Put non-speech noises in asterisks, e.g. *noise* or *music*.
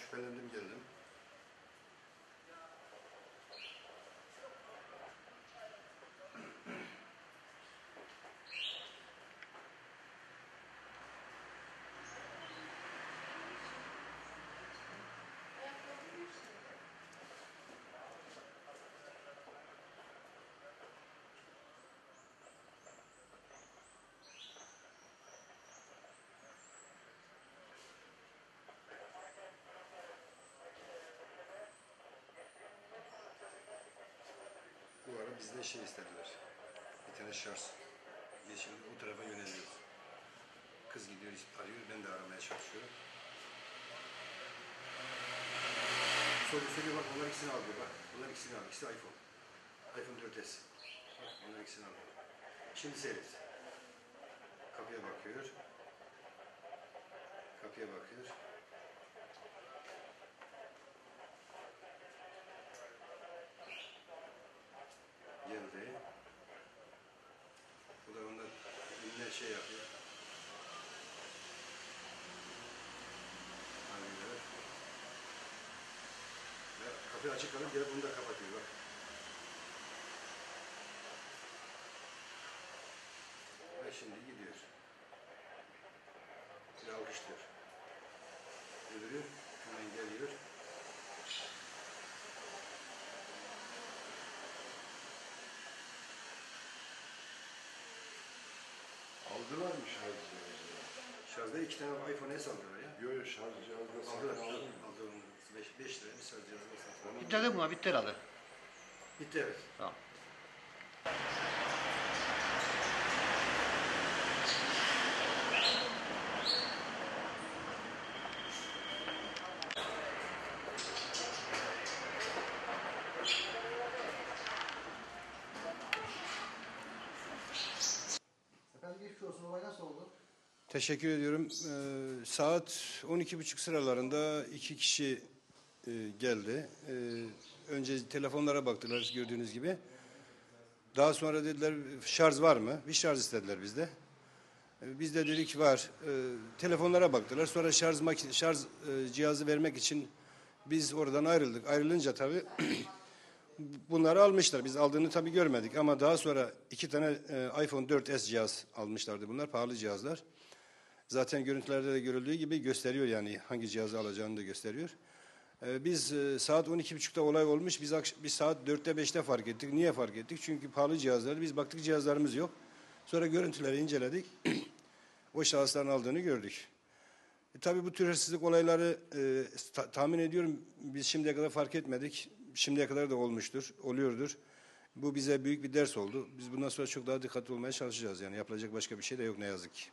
Şüphelendim geldim. Bu ara bizden şey istediler. Bir tane şarj. Şimdi o tarafa yöneliyoruz. Kız gidiyor arıyor, ben de aramaya çalışıyorum. Soru söylüyor bak onlar ikisini alıyor bak. Bunlar ikisini alıyor. İkisi iPhone. iPhone 4S. Bak bunlar ikisini alıyor. Şimdi seyret. Kapıya bakıyor. Kapıya bakıyor. Geldi. Bu da onda yine şey yapıyor. Arıyor. Ve kapıyı açık kalıp gelip bunu da kapatıyor bak. Ve şimdi gidiyor. Bir alkışlıyor. Öbürü hemen geliyor. Aldılar mı şarj cihazını? Şarjda iki tane iPhone S aldılar ya. Yok yok şarj cihazını Aldılar. satın mı? Aldılar. 5 liraya bir şarj cihazı satın aldılar. Bitti değil mi? Bitti herhalde. Bitti evet. Tamam. Geçmiş olsun. Olay nasıl oldu? Teşekkür ediyorum. Ee, saat 12.30 sıralarında iki kişi e, geldi. Ee, önce telefonlara baktılar gördüğünüz gibi. Daha sonra dediler şarj var mı? Bir şarj istediler bizde. Ee, biz de dedik var. Ee, telefonlara baktılar. Sonra şarj şarj e, cihazı vermek için biz oradan ayrıldık. Ayrılınca tabii *clears throat* bunları almışlar. Biz aldığını tabii görmedik ama daha sonra iki tane e, iPhone 4S cihaz almışlardı bunlar. Pahalı cihazlar. Zaten görüntülerde de görüldüğü gibi gösteriyor yani hangi cihazı alacağını da gösteriyor. Ee, biz e, saat 12.30'da olay olmuş. Biz, biz saat 4'te 5'te fark ettik. Niye fark ettik? Çünkü pahalı cihazlar. Biz baktık cihazlarımız yok. Sonra görüntüleri inceledik. *clears throat* o şahısların aldığını gördük. E, tabii bu tür hırsızlık olayları e, ta- tahmin ediyorum biz şimdiye kadar fark etmedik şimdiye kadar da olmuştur, oluyordur. Bu bize büyük bir ders oldu. Biz bundan sonra çok daha dikkatli olmaya çalışacağız. Yani yapılacak başka bir şey de yok ne yazık ki.